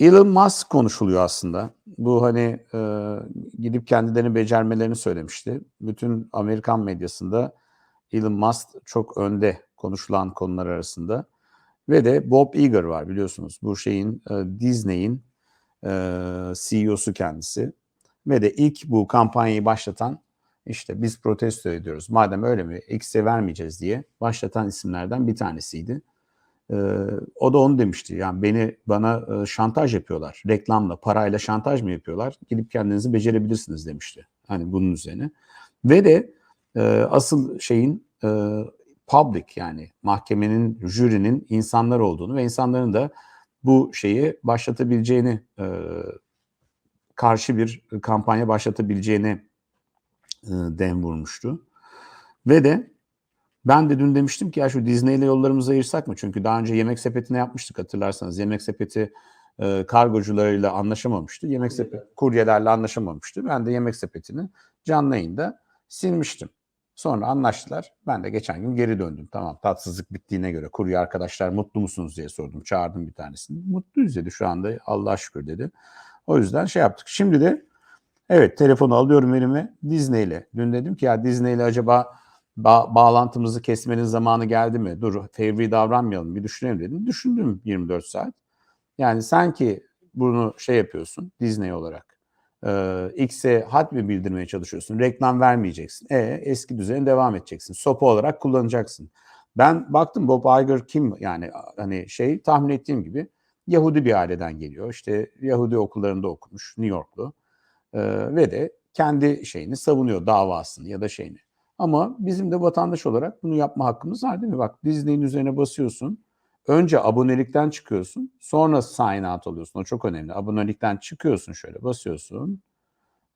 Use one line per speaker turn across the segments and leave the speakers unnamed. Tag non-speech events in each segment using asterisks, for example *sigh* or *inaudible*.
Elon Musk konuşuluyor aslında. Bu hani e, gidip kendilerini becermelerini söylemişti. Bütün Amerikan medyasında Elon Musk çok önde konuşulan konular arasında. Ve de Bob Iger var biliyorsunuz. Bu şeyin e, Disney'in e, CEO'su kendisi. Ve de ilk bu kampanyayı başlatan işte biz protesto ediyoruz. Madem öyle mi X'e vermeyeceğiz diye başlatan isimlerden bir tanesiydi. Ee, o da onu demişti. Yani beni bana e, şantaj yapıyorlar. Reklamla, parayla şantaj mı yapıyorlar? Gidip kendinizi becerebilirsiniz demişti. Hani bunun üzerine. Ve de e, asıl şeyin e, public yani mahkemenin, jürinin insanlar olduğunu ve insanların da bu şeyi başlatabileceğini e, karşı bir kampanya başlatabileceğini e, dem vurmuştu. Ve de ben de dün demiştim ki ya şu Disney ile yollarımızı ayırsak mı? Çünkü daha önce Yemek Sepeti'ne yapmıştık hatırlarsanız. Yemek Sepeti e, kargocularıyla anlaşamamıştı. Yemek Sepeti kuryelerle anlaşamamıştı. Ben de Yemek Sepeti'ni canlı yayında silmiştim. Sonra anlaştılar. Ben de geçen gün geri döndüm. Tamam tatsızlık bittiğine göre kurye arkadaşlar mutlu musunuz diye sordum. Çağırdım bir tanesini. Mutluyuz dedi şu anda Allah'a şükür dedi. O yüzden şey yaptık. Şimdi de evet telefonu alıyorum elime Disney ile. Dün dedim ki ya Disney ile acaba ba- bağlantımızı kesmenin zamanı geldi mi? Dur fevri davranmayalım bir düşünelim dedim. Düşündüm 24 saat. Yani sanki bunu şey yapıyorsun Disney olarak. E, X'e hat mi bildirmeye çalışıyorsun? Reklam vermeyeceksin. E eski düzene devam edeceksin. Sopa olarak kullanacaksın. Ben baktım Bob Iger kim yani hani şey tahmin ettiğim gibi Yahudi bir aileden geliyor. İşte Yahudi okullarında okumuş New Yorklu. E, ve de kendi şeyini savunuyor davasını ya da şeyini. Ama bizim de vatandaş olarak bunu yapma hakkımız var değil mi? Bak Disney'in üzerine basıyorsun. Önce abonelikten çıkıyorsun. Sonra sign out alıyorsun. O çok önemli. Abonelikten çıkıyorsun şöyle basıyorsun.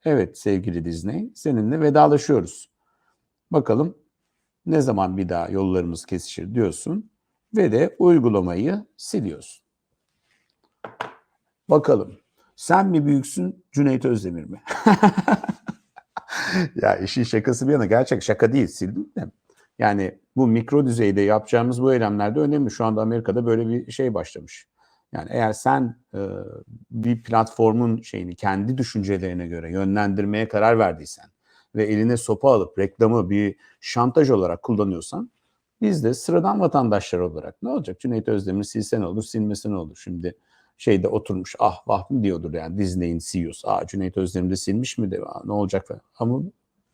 Evet sevgili Disney seninle vedalaşıyoruz. Bakalım ne zaman bir daha yollarımız kesişir diyorsun. Ve de uygulamayı siliyorsun. Bakalım sen mi büyüksün Cüneyt Özdemir mi? *laughs* *laughs* ya işin şakası bir yana gerçek şaka değil sildim de. Yani bu mikro düzeyde yapacağımız bu eylemlerde önemli. Şu anda Amerika'da böyle bir şey başlamış. Yani eğer sen e, bir platformun şeyini kendi düşüncelerine göre yönlendirmeye karar verdiysen ve eline sopa alıp reklamı bir şantaj olarak kullanıyorsan biz de sıradan vatandaşlar olarak ne olacak? Cüneyt Özdemir silsen olur, silmesen olur. Şimdi şeyde oturmuş ah vah mı diyordur yani Disney'in CEO'su. Aa Cüneyt Özdemir de silmiş mi de ne olacak falan. Ama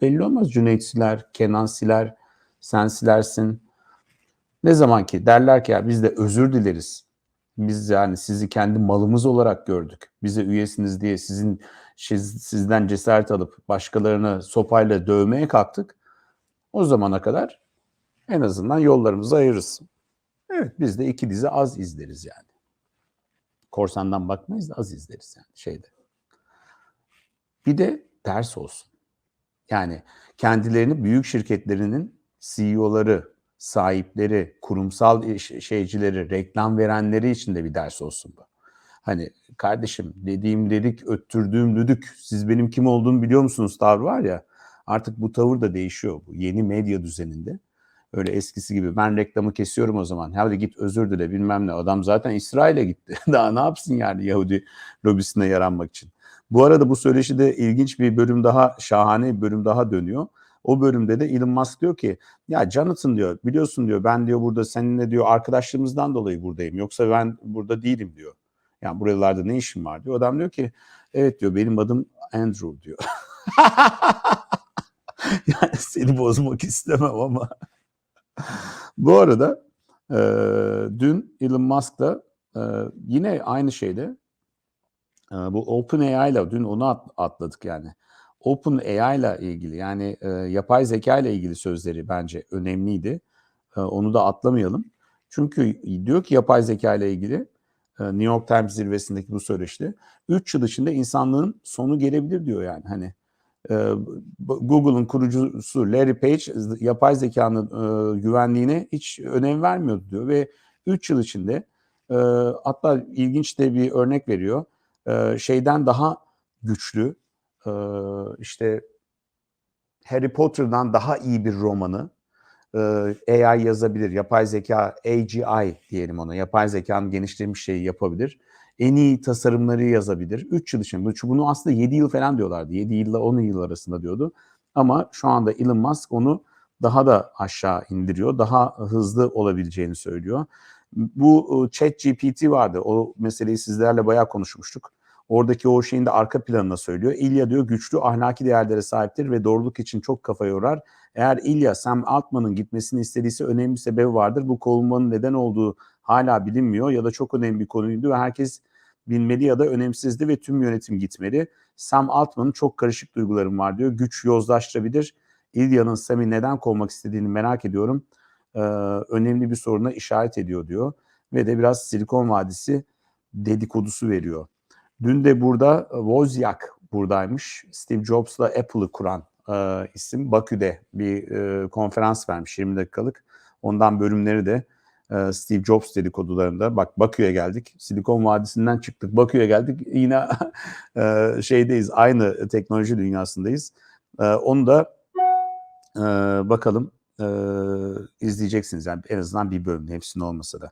belli olmaz Cüneyt siler, Kenan siler, sen silersin. Ne zaman ki derler ki ya biz de özür dileriz. Biz yani sizi kendi malımız olarak gördük. Bize üyesiniz diye sizin siz, sizden cesaret alıp başkalarını sopayla dövmeye kalktık. O zamana kadar en azından yollarımızı ayırırız. Evet biz de iki dizi az izleriz yani. Korsandan bakmayız da az izleriz yani şeyde. Bir de ders olsun. Yani kendilerini büyük şirketlerinin CEO'ları, sahipleri, kurumsal şeycileri, reklam verenleri için de bir ders olsun bu. Hani kardeşim dediğim dedik, öttürdüğüm düdük. Siz benim kim olduğumu biliyor musunuz tavrı var ya. Artık bu tavır da değişiyor bu yeni medya düzeninde. Öyle eskisi gibi ben reklamı kesiyorum o zaman. Hadi git özür dile bilmem ne. Adam zaten İsrail'e gitti. *laughs* Daha ne yapsın yani Yahudi lobisine yaranmak için. Bu arada bu söyleşide ilginç bir bölüm daha, şahane bir bölüm daha dönüyor. O bölümde de Elon Musk diyor ki ya Jonathan diyor biliyorsun diyor ben diyor burada seninle diyor arkadaşlığımızdan dolayı buradayım. Yoksa ben burada değilim diyor. Yani buralarda ne işim var diyor. Adam diyor ki evet diyor benim adım Andrew diyor. *laughs* yani seni bozmak istemem ama. Bu arada e, dün Elon Musk da e, yine aynı şeyde e, bu OpenAI ile dün onu at, atladık yani. OpenAI ile ilgili yani e, yapay zeka ile ilgili sözleri bence önemliydi. E, onu da atlamayalım. Çünkü diyor ki yapay zeka ile ilgili e, New York Times zirvesindeki bu söyleşti. 3 yıl içinde insanlığın sonu gelebilir diyor yani. Hani Google'ın kurucusu Larry Page yapay zekanın e, güvenliğine hiç önem vermiyordu diyor ve 3 yıl içinde e, hatta ilginç de bir örnek veriyor. E, şeyden daha güçlü e, işte Harry Potter'dan daha iyi bir romanı AI yazabilir. Yapay zeka, AGI diyelim ona. Yapay zekanın genişlemiş şeyi yapabilir. En iyi tasarımları yazabilir. 3 yıl için. Bu- Bunu aslında 7 yıl falan diyorlardı. 7 yılla 10 yıl arasında diyordu. Ama şu anda Elon Musk onu daha da aşağı indiriyor. Daha hızlı olabileceğini söylüyor. Bu e, Chat GPT vardı. O meseleyi sizlerle bayağı konuşmuştuk. Oradaki o şeyin de arka planına söylüyor. İlya diyor güçlü ahlaki değerlere sahiptir ve doğruluk için çok kafa yorar. Eğer İlya Sam Altman'ın gitmesini istediyse önemli bir sebebi vardır. Bu kovulmanın neden olduğu hala bilinmiyor ya da çok önemli bir konuydu ve herkes bilmeli ya da önemsizdi ve tüm yönetim gitmeli. Sam Altman'ın çok karışık duygularım var diyor. Güç yozlaştırabilir. İlya'nın Sam'i neden kovmak istediğini merak ediyorum. Ee, önemli bir soruna işaret ediyor diyor. Ve de biraz Silikon Vadisi dedikodusu veriyor. Dün de burada e, Wozniak buradaymış. Steve Jobs'la Apple'ı kuran e, isim. Bakü'de bir e, konferans vermiş 20 dakikalık. Ondan bölümleri de e, Steve Jobs dedikodularında. Bak Bakü'ye geldik. Silikon Vadisi'nden çıktık. Bakü'ye geldik. *laughs* Yine e, şeydeyiz. Aynı teknoloji dünyasındayız. E, onu da e, bakalım e, izleyeceksiniz. Yani en azından bir bölüm. Hepsinin olmasa da.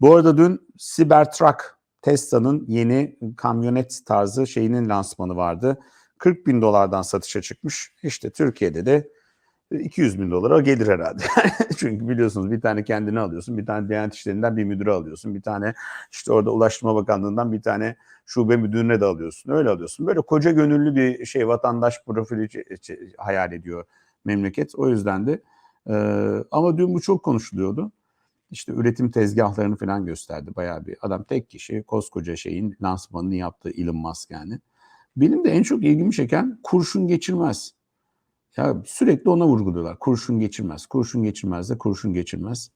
Bu arada dün Cybertruck Tesla'nın yeni kamyonet tarzı şeyinin lansmanı vardı. 40 bin dolardan satışa çıkmış. İşte Türkiye'de de 200 bin dolara gelir herhalde. *laughs* Çünkü biliyorsunuz bir tane kendini alıyorsun, bir tane Diyanet İşleri'nden bir müdürü alıyorsun, bir tane işte orada Ulaştırma Bakanlığı'ndan bir tane şube müdürüne de alıyorsun. Öyle alıyorsun. Böyle koca gönüllü bir şey vatandaş profili hayal ediyor memleket. O yüzden de e, ama dün bu çok konuşuluyordu. İşte üretim tezgahlarını falan gösterdi. Bayağı bir adam tek kişi koskoca şeyin lansmanını yaptı Elon Musk yani. Benim de en çok ilgimi çeken kurşun geçirmez. Ya sürekli ona vurguluyorlar. Kurşun geçirmez, kurşun geçirmez de kurşun geçirmez.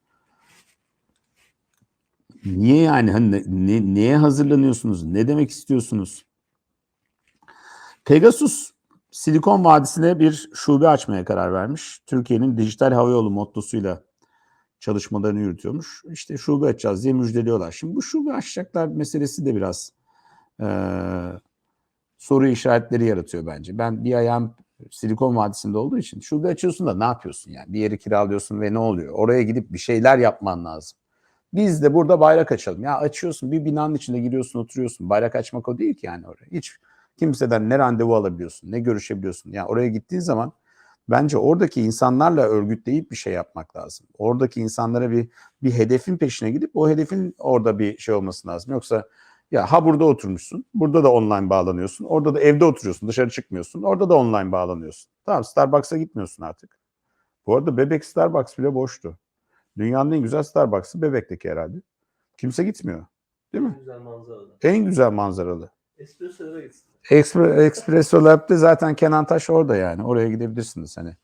Niye yani? Hani ne- ne- neye hazırlanıyorsunuz? Ne demek istiyorsunuz? Pegasus Silikon Vadisi'ne bir şube açmaya karar vermiş. Türkiye'nin dijital havayolu mottosuyla çalışmalarını yürütüyormuş. İşte şube açacağız diye müjdeliyorlar. Şimdi bu şube açacaklar meselesi de biraz eee, soru işaretleri yaratıyor bence. Ben bir ayağım Silikon Vadisi'nde olduğu için şube açıyorsun da ne yapıyorsun yani? Bir yeri kiralıyorsun ve ne oluyor? Oraya gidip bir şeyler yapman lazım. Biz de burada bayrak açalım. Ya açıyorsun bir binanın içinde giriyorsun oturuyorsun. Bayrak açmak o değil ki yani oraya. Hiç kimseden ne randevu alabiliyorsun ne görüşebiliyorsun. Yani oraya gittiğin zaman bence oradaki insanlarla örgütleyip bir şey yapmak lazım. Oradaki insanlara bir bir hedefin peşine gidip o hedefin orada bir şey olması lazım. Yoksa ya ha burada oturmuşsun, burada da online bağlanıyorsun, orada da evde oturuyorsun, dışarı çıkmıyorsun, orada da online bağlanıyorsun. Tamam Starbucks'a gitmiyorsun artık. Bu arada Bebek Starbucks bile boştu. Dünyanın en güzel Starbucks'ı Bebek'teki herhalde. Kimse gitmiyor. Değil mi?
Güzel manzaralı.
En güzel manzaralı.
Espresso'lara gitsin.
Espresso Lab'de zaten Kenan Taş orada yani. Oraya gidebilirsiniz hani.